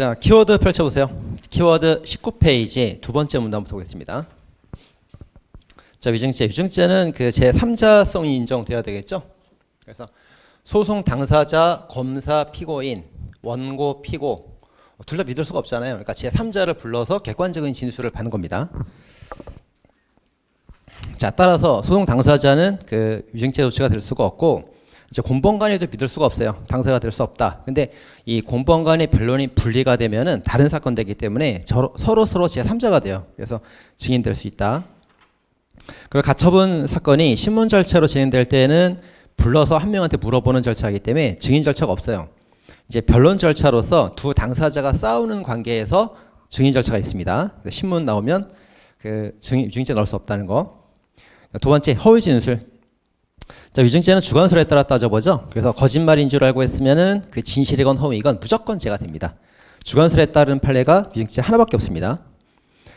자, 키워드 펼쳐보세요. 키워드 19페이지 두 번째 문단부터 보겠습니다. 자, 위증죄. 위증죄는 그 제3자성이 인정돼야 되겠죠? 그래서 소송 당사자, 검사, 피고인, 원고, 피고 둘 다 믿을 수가 없잖아요. 그러니까 제3자를 불러서 객관적인 진술을 받는 겁니다. 자, 따라서 소송 당사자는 그 위증죄 조치가 될 수가 없고 이제 공범간에도 믿을 수가 없어요. 당사가 될 수 없다. 근데 이 공범간의 변론이 분리가 되면은 다른 사건 되기 때문에 저- 서로 서로 제3자가 돼요. 그래서 증인될 수 있다. 그리고 가처분 사건이 신문 절차로 진행될 때는 불러서 한 명한테 물어보는 절차이기 때문에 증인 절차가 없어요. 이제 변론 절차로서 두 당사자가 싸우는 관계에서 증인 절차가 있습니다. 신문 나오면 그 증인 위증죄 넣을 수 없다는 거. 두 번째 허위 진술. 자, 위증죄는 주관설에 따라 따져보죠. 그래서 거짓말인 줄 알고 했으면은 그 진실이건 허위건 무조건 죄가 됩니다. 주관설에 따른 판례가 위증죄 하나밖에 없습니다.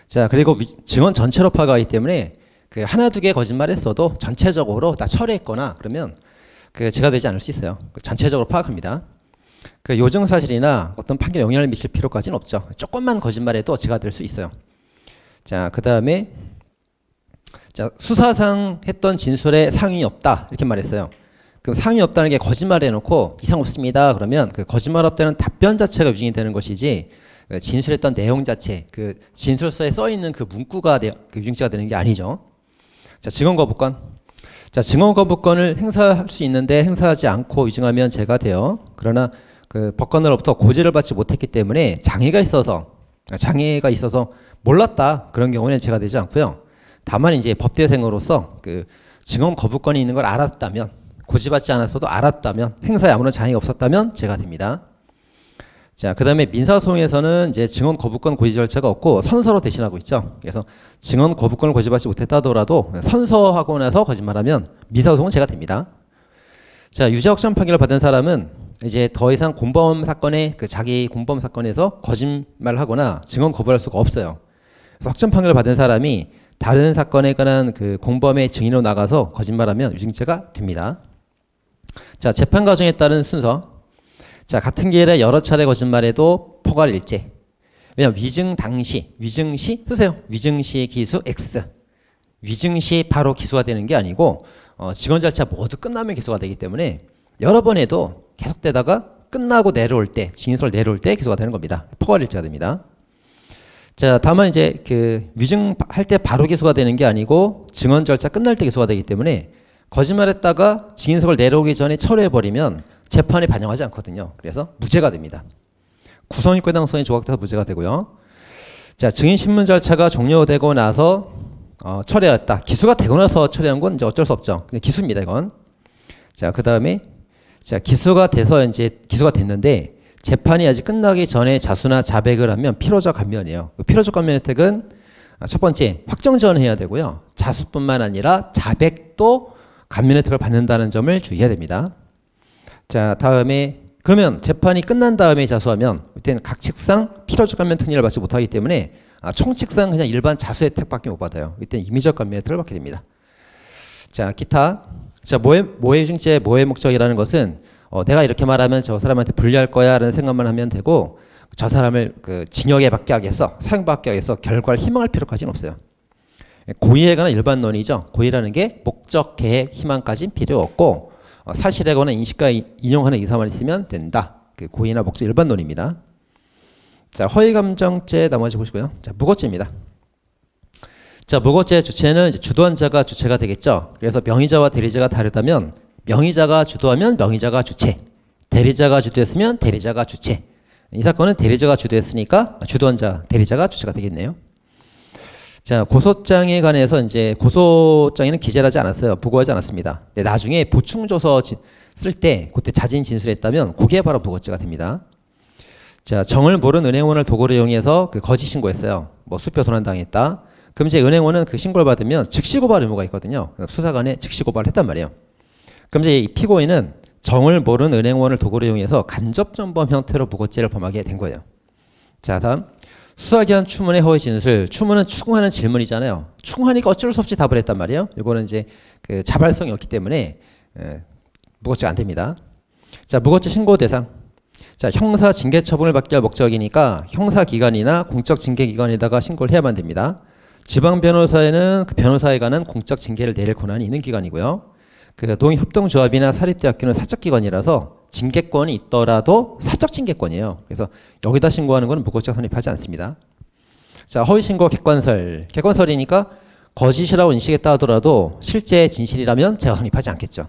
자, 그리고 위- 증언 전체로 파가기 때문에 그 하나 두 개 거짓말했어도 전체적으로 다 철회했거나 그러면 그 죄가 되지 않을 수 있어요. 전체적으로 파악합니다. 그 요증 사실이나 어떤 판결에 영향을 미칠 필요까지는 없죠. 조금만 거짓말해도 죄가 될 수 있어요. 자, 그 다음에 자, 수사상 했던 진술에 상이 없다. 이렇게 말했어요. 그럼 상이 없다는 게 거짓말 해놓고 이상 없습니다. 그러면 그 거짓말 없다는 답변 자체가 위증이 되는 것이지 그 진술했던 내용 자체, 그 진술서에 써 있는 그 문구가 내- 그 위증죄가 되는 게 아니죠. 자, 증언 거부권. 자, 증언 거부권을 행사할 수 있는데 행사하지 않고 위증하면 죄가 돼요. 그러나 그 법관으로부터 고지를 받지 못했기 때문에 장애가 있어서 장애가 있어서 몰랐다 그런 경우에는 죄가 되지 않고요. 다만 이제 법대생으로서 그 증언 거부권이 있는 걸 알았다면 고지받지 않았어도 알았다면 행사에 아무런 장애가 없었다면 죄가 됩니다. 자, 그 다음에 민사소송에서는 이제 증언 거부권 고지 절차가 없고 선서로 대신하고 있죠. 그래서 증언 거부권을 고지받지 못했다 하더라도 선서하고 나서 거짓말하면 민사소송은 죄가 됩니다. 자, 유죄 확정 판결을 받은 사람은 이제 더 이상 공범 사건에 그 자기 공범 사건에서 거짓말을 하거나 증언 거부할 수가 없어요. 그래서 확정 판결을 받은 사람이 다른 사건에 관한 그 공범의 증인으로 나가서 거짓말하면 유증죄가 됩니다. 자, 재판 과정에 따른 순서. 자, 같은 기일에 여러 차례 거짓말해도 포괄일죄. 왜냐면 위증 당시, 위증 시 쓰세요. 위증 시 기수 X. 위증 시 바로 기소가 되는 게 아니고 어, 직원 절차 모두 끝나면 기소가 되기 때문에 여러 번 해도 계속되다가 끝나고 내려올 때, 진술 내려올 때 기소가 되는 겁니다. 포괄일죄가 됩니다. 자, 다만 이제 그 위증할 때 바로 기소가 되는 게 아니고 증언 절차 끝날 때 기소가 되기 때문에 거짓말했다가 진술을 내려오기 전에 철회해버리면 재판에 반영하지 않거든요. 그래서 무죄가 됩니다. 구성입과 당성이 조각돼서 무죄가 되고요. 자, 증인 신문 절차가 종료되고 나서 어, 철회했다. 기수가 되고 나서 철회한 건 이제 어쩔 수 없죠. 기수입니다, 이건. 자, 그 다음에 자, 기수가 돼서 이제 기수가 됐는데 재판이 아직 끝나기 전에 자수나 자백을 하면 피로적 감면이에요. 그 피로적 감면 혜택은 아, 첫 번째 확정 전해야 되고요. 자수뿐만 아니라 자백도 감면 혜택을 받는다는 점을 주의해야 됩니다. 자, 다음에 그러면 재판이 끝난 다음에 자수하면 이때는 각칙상 필요적 감면 특례를 받지 못하기 때문에 아, 총칙상 그냥 일반 자수 혜택밖에 못 받아요. 이때는 임의적 감면 혜택을 받게 됩니다. 자, 기타. 자, 모해, 모해증죄의 모해 목적이라는 것은 어, 내가 이렇게 말하면 저 사람한테 불리할 거야라는 생각만 하면 되고 저 사람을 그 징역에 받게 하겠어, 사형받게 하겠어 결과를 희망할 필요까지는 없어요. 고의에 관한 일반 논의죠. 고의라는 게 목적, 계획, 희망까지는 필요 없고 어, 사실에 관한 인식과 이- 인용하는 의사만 있으면 된다. 그 고의나 목적 일반 논의입니다. 자, 허위감정죄 나머지 보시고요. 자, 무고죄입니다. 자, 무고죄 주체는 주도한 자가 주체가 되겠죠. 그래서 명의자와 대리자가 다르다면 명의자가 주도하면 명의자가 주체, 대리자가 주도했으면 대리자가 주체. 이 사건은 대리자가 주도했으니까 주도한 자, 대리자가 주체가 되겠네요. 자, 고소장에 관해서 이제 고소장에는 기재를 하지 않았어요. 부고하지 않았습니다. 근데 나중에 보충조서 쓸 때 그때 자진 진술했다면 그게 바로 부고죄가 됩니다. 자, 정을 모르는 은행원을 도구로 이용해서 그 거짓 신고했어요. 뭐 수표 도난당했다. 그럼 이제 은행원은 그 신고를 받으면 즉시 고발 의무가 있거든요. 수사관에 즉시 고발을 했단 말이에요. 그럼 이제 이 피고인은 정을 모르는 은행원을 도구로 이용해서 간접전범 형태로 무고죄를 범하게 된 거예요. 자, 다음. 수사기관 추문의 허위 진술. 추문은 추궁하는 질문이잖아요. 추궁하니까 어쩔 수 없이 답을 했단 말이에요. 이거는 이제 그 자발성이 없기 때문에 에, 무고죄가 안 됩니다. 자, 무고죄 신고 대상. 자, 자, 형사 징계 처분을 받게 할 목적이니까 형사 기관이나 공적 징계 기관에다가 신고를 해야만 됩니다. 지방 변호사에는 그 변호사에 관한 공적 징계를 내릴 권한이 있는 기관이고요. 그 농협동조합이나 사립대학교는 사적 기관이라서 징계권이 있더라도 사적 징계권이에요. 그래서 여기다 신고하는 것은 무고죄가 성립하지 않습니다. 자, 허위 신고 객관설. 객관설이니까 거짓이라고 인식했다 하더라도 실제 진실이라면 제가 성립하지 않겠죠.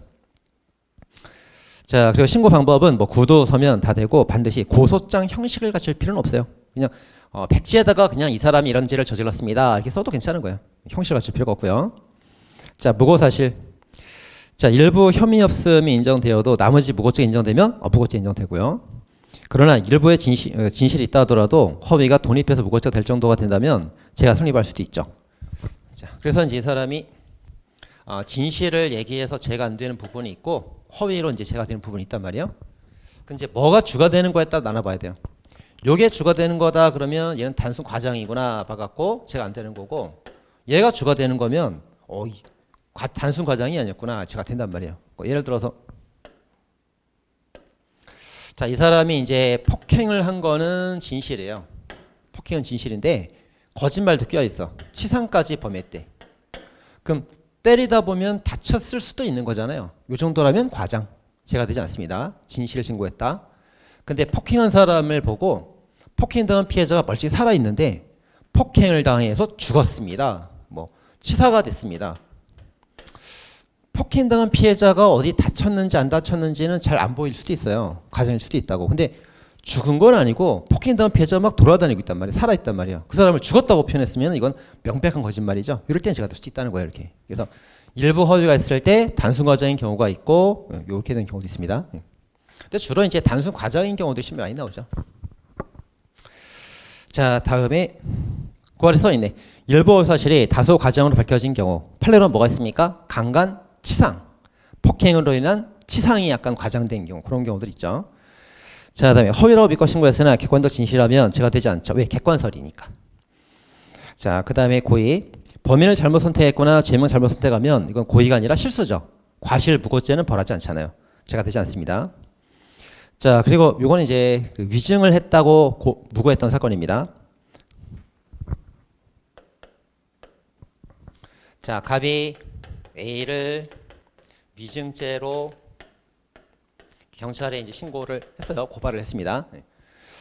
자, 그리고 신고 방법은 뭐 구도 서면 다 되고 반드시 고소장 형식을 갖출 필요는 없어요. 그냥 어, 백지에다가 그냥 이 사람이 이런 죄를 저질렀습니다. 이렇게 써도 괜찮은 거예요. 형식을 갖출 필요가 없고요. 자, 무고 사실. 자, 일부 혐의 없음이 인정되어도 나머지 무고죄 인정되면 어, 무고죄 인정되고요. 그러나 일부의 진실, 어, 진실이 있다 하더라도 허위가 독립해서 무고죄가 될 정도가 된다면 제가 성립할 수도 있죠. 자, 그래서 이제 이 사람이 어, 진실을 얘기해서 제가 안 되는 부분이 있고 허위로 이제 제가 되는 부분이 있단 말이에요. 그 이제 뭐가 주가 되는 거에 따라 나눠봐야 돼요. 요게 주가 되는 거다 그러면 얘는 단순 과장이구나 봐갖고 제가 안 되는 거고 얘가 주가 되는 거면 어, 이 과- 단순 과장이 아니었구나 제가 된단 말이에요. 뭐 예를 들어서 자, 이 사람이 이제 폭행을 한 거는 진실이에요. 폭행은 진실인데 거짓말도 껴 있어. 치상까지 범했대. 그럼 때리다 보면 다쳤을 수도 있는 거잖아요. 요 정도라면 과장. 제가 되지 않습니다. 진실을 신고했다. 근데 폭행한 사람을 보고 폭행당한 피해자가 멀쩡히 살아 있는데 폭행을 당해서 죽었습니다. 뭐 치사가 됐습니다. 폭행당한 피해자가 어디 다쳤는지 안 다쳤는지는 잘 안 보일 수도 있어요. 과장일 수도 있다고. 근데 죽은 건 아니고 폭행당한 피해자가 막 돌아다니고 있단 말이에요. 살아있단 말이에요. 그 사람을 죽었다고 표현했으면 이건 명백한 거짓말이죠. 이럴 때는 제가 될 수도 있다는 거예요. 이렇게. 그래서 일부 허위가 있을 때 단순 과장인 경우가 있고 이렇게 되는 경우도 있습니다. 근데 주로 이제 단순 과장인 경우도 신명 많이 나오죠. 자 다음에 고발에 써 있네. 일부 사실이 다소 과장으로 밝혀진 경우 판례로 뭐가 있습니까? 강간, 치상, 폭행으로 인한 치상이 약간 과장된 경우 그런 경우들 있죠. 자, 그다음에 허위라고 믿고 신고했으나 객관적 진실하면 제가 되지 않죠. 왜? 객관설이니까. 자, 그다음에 고의 범인을 잘못 선택했거나 죄명 잘못 선택하면 이건 고의가 아니라 실수죠. 과실 무고죄는 벌하지 않잖아요. 제가 되지 않습니다. 자, 그리고 요거는 이제 그 위증을 했다고 고, 무고했던 사건입니다. 자, 갑이 A를 위증죄로 경찰에 이제 신고를 했어요. 고발을 했습니다. 네.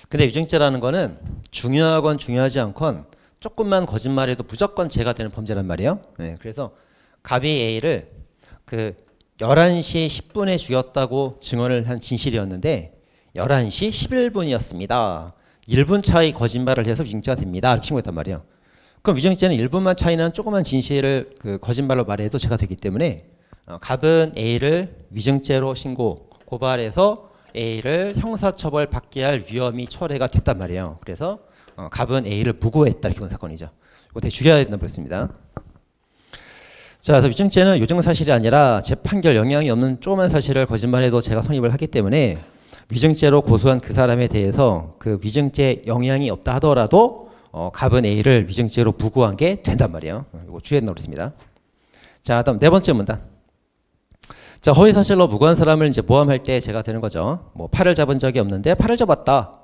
근데 위증죄라는 거는 중요하건 중요하지 않건 조금만 거짓말해도 무조건 죄가 되는 범죄란 말이에요. 네. 그래서 갑이 A를 그 11시 10분에 죽였다고 증언을 한 진실이었는데 11시 11분이었습니다. 1분 차이 거짓말을 해서 위증죄가 됩니다. 이렇게 신고했단 말이에요. 그럼 위증죄는 1분만 차이는 조그만 진실을 그 거짓말로 말해도 죄가 되기 때문에 어, 갑은 A를 위증죄로 신고 고발해서 A를 형사처벌 받게 할 위험이 철회가 됐단 말이에요. 그래서 어, 갑은 A를 무고했다 이렇게 본 사건이죠. 이거 되게 죽여야 된다 그랬습니다. 자, 그래서 위증죄는 요정 사실이 아니라 재판결 영향이 없는 조그만 사실을 거짓말해도 제가 성립을 하기 때문에 위증죄로 고소한 그 사람에 대해서 그 위증죄 영향이 없다 하더라도 어, 갑은 A를 위증죄로 무고한 게 된단 말이에요. 어, 이거 주의해 놓습니다. 자, 다음 네 번째 문단. 자, 허위 사실로 무고한 사람을 이제 모함할 때 제가 되는 거죠. 뭐 팔을 잡은 적이 없는데 팔을 잡았다.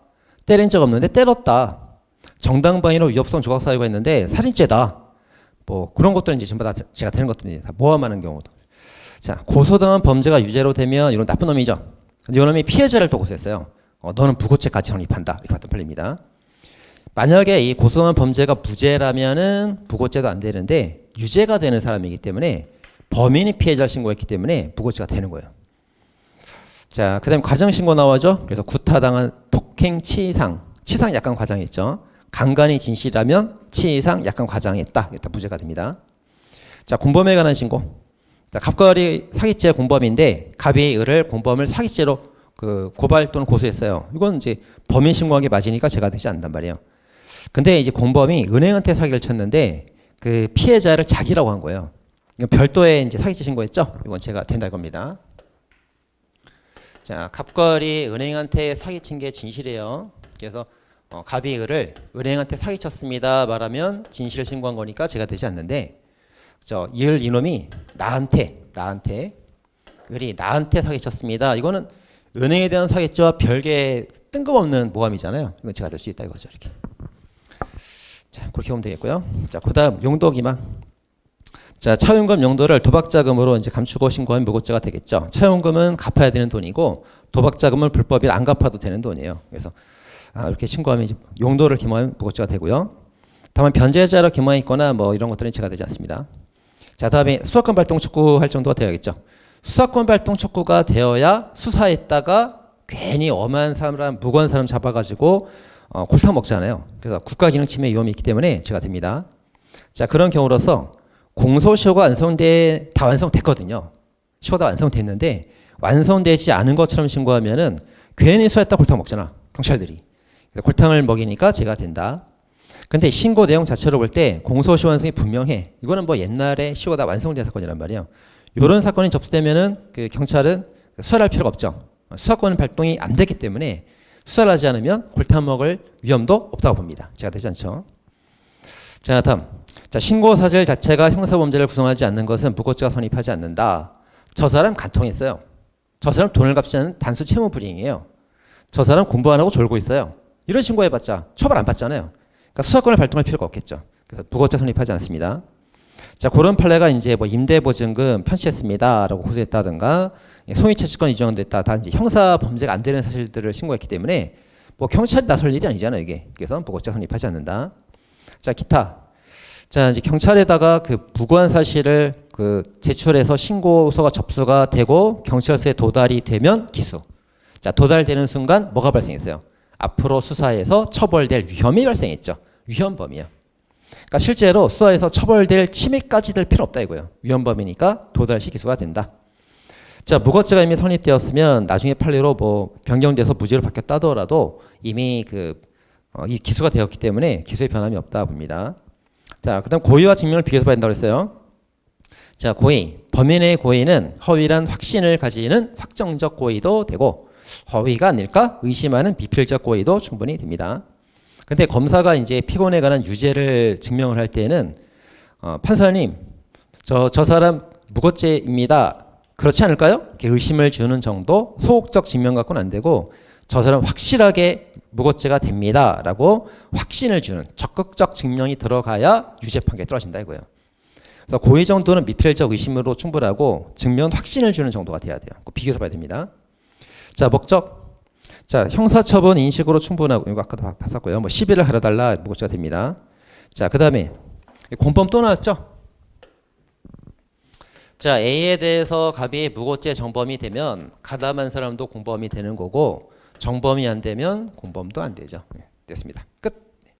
때린 적 없는데 때렸다. 정당방위로 위협성 조각 사유가 있는데 살인죄다. 뭐 그런 것들은 이제 전부 다 제가 되는 것들입니다. 다 모함하는 경우도. 자, 고소당한 범죄가 유죄로 되면 이런 나쁜 놈이죠. 이 놈이 피해자를 또 고소했어요. 어, 너는 부고죄까지 성립한다. 이렇게 봤던 판례입니다. 만약에 이 고소한 범죄가 무죄라면은 부고죄도 안 되는데 유죄가 되는 사람이기 때문에 범인이 피해자를 신고했기 때문에 무고죄가 되는 거예요. 자, 그 다음에 과정신고 나와죠. 그래서 구타당한 폭행 치상. 치상 약간 과장했죠. 강간이 진실이라면 치상 약간 과장했다. 일단 무죄가 됩니다. 자, 공범에 관한 신고. 자, 갑과을이 사기죄 공범인데 갑이 을을 공범을 사기죄로 그 고발 또는 고소했어요. 이건 이제 범인 신고한 게 맞으니까 제가 되지 않는단 말이에요. 근데 이제 공범이 은행한테 사기를 쳤는데 그 피해자를 자기라고 한 거예요. 별도의 이제 사기죄 신고했죠. 이건 제가 된다 이겁니다. 자, 갑걸이 은행한테 사기친 게 진실이에요. 그래서 어, 갑이 을을 은행한테 사기쳤습니다 말하면 진실을 신고한 거니까 제가 되지 않는데 저 이을 이놈이 나한테 나한테 을이 나한테 사기쳤습니다. 이거는 은행에 대한 사기죄와 별개 뜬금없는 모함이잖아요. 이건 제가 될 수 있다 이거죠. 이렇게. 자, 그렇게 보면 되겠고요. 자, 그다음 용도 기망. 자, 차용금 용도를 도박 자금으로 이제 감추고 신고하면 무고죄가 되겠죠. 차용금은 갚아야 되는 돈이고 도박 자금은 불법이 안 갚아도 되는 돈이에요. 그래서 아, 이렇게 신고하면 이제 용도를 기망하면 무고죄가 되고요. 다만 변제자로 기망했거나 뭐 이런 것들은 제가 되지 않습니다. 자, 다음에 수사권 발동 촉구할 정도가 되어야겠죠. 수사권 발동 촉구가 되어야 수사했다가 괜히 엄한 사람, 무고한 사람 잡아가지고 어, 골탕 먹잖아요. 그래서 국가 기능 침해 위험이 있기 때문에 제가 됩니다. 자, 그런 경우로서 공소시효가 완성돼 다 완성됐거든요. 시효 다 완성됐는데 완성되지 않은 것처럼 신고하면은 괜히 수사했다 골탕 먹잖아. 경찰들이. 골탕을 먹이니까 제가 된다. 근데 신고 내용 자체로 볼 때 공소시효 완성이 분명해. 이거는 뭐 옛날에 시효가 다 완성된 사건이란 말이에요. 이런 사건이 접수되면은 그 경찰은 수사를 할 필요가 없죠. 수사권 발동이 안 되기 때문에 수사를 하지 않으면 골탕 먹을 위험도 없다고 봅니다. 제가 되지 않죠. 자, 다음. 자, 신고 사실 자체가 형사 범죄를 구성하지 않는 것은 무고죄가 성립하지 않는다. 저 사람 간통했어요. 저 사람 돈을 갚지 않는 단수 채무 불이행이에요. 저 사람 공부 안 하고 졸고 있어요. 이런 신고해봤자 처벌 안 받잖아요. 그러니까 수사권을 발동할 필요가 없겠죠. 그래서 무고죄 성립하지 않습니다. 자, 그런 판례가 이제 뭐 임대보증금 편취했습니다라고 고소했다든가 송이채권이 인정됐다. 다 이제 형사 범죄가 안 되는 사실들을 신고했기 때문에 뭐 경찰이 나설 일이 아니잖아요, 이게. 그래서 무고죄 성립하지 않는다. 자, 기타. 자, 이제 경찰에다가 그 무고한 사실을 그 제출해서 신고서가 접수가 되고 경찰서에 도달이 되면 기수. 자, 도달되는 순간 뭐가 발생했어요? 앞으로 수사에서 처벌될 위험이 발생했죠. 위험범이요. 그러니까 실제로 수사에서 처벌될 침해까지 될 필요 없다 이거예요. 위험범이니까 도달시 기수가 된다. 자, 무고죄가 이미 성립되었으면 나중에 판례로 뭐 변경돼서 무죄로 바뀌었다 하더라도 이미 그, 어, 이 기수가 되었기 때문에 기수의 변함이 없다 봅니다. 자, 그 다음 고의와 증명을 비교해서 봐야 된다고 했어요. 자, 고의. 범인의 고의는 허위란 확신을 가지는 확정적 고의도 되고 허위가 아닐까 의심하는 비필적 고의도 충분히 됩니다. 근데 검사가 이제 피고에 관한 유죄를 증명을 할 때는 어, 판사님 저, 저 사람 무고죄입니다. 그렇지 않을까요? 이렇게 의심을 주는 정도 소극적 증명 갖고는 안 되고 저 사람 확실하게 무고죄가 됩니다 라고 확신을 주는 적극적 증명이 들어가야 유죄 판결이 떨어진다 이거예요. 그래서 고의 정도는 미필적 의심으로 충분하고 증명 확신을 주는 정도가 돼야 돼요. 꼭 비교해서 봐야 됩니다. 자 목적 자 형사처분 인식으로 충분하고 이거 아까도 봤- 봤었고요. 뭐 시비를 가려달라 무고죄가 됩니다. 자 그 다음에 공범 또 나왔죠. 자 A에 대해서 갑이 무고죄 정범이 되면 가담한 사람도 공범이 되는 거고 정범이 안 되면 공범도 안 되죠. 네, 됐습니다. 끝.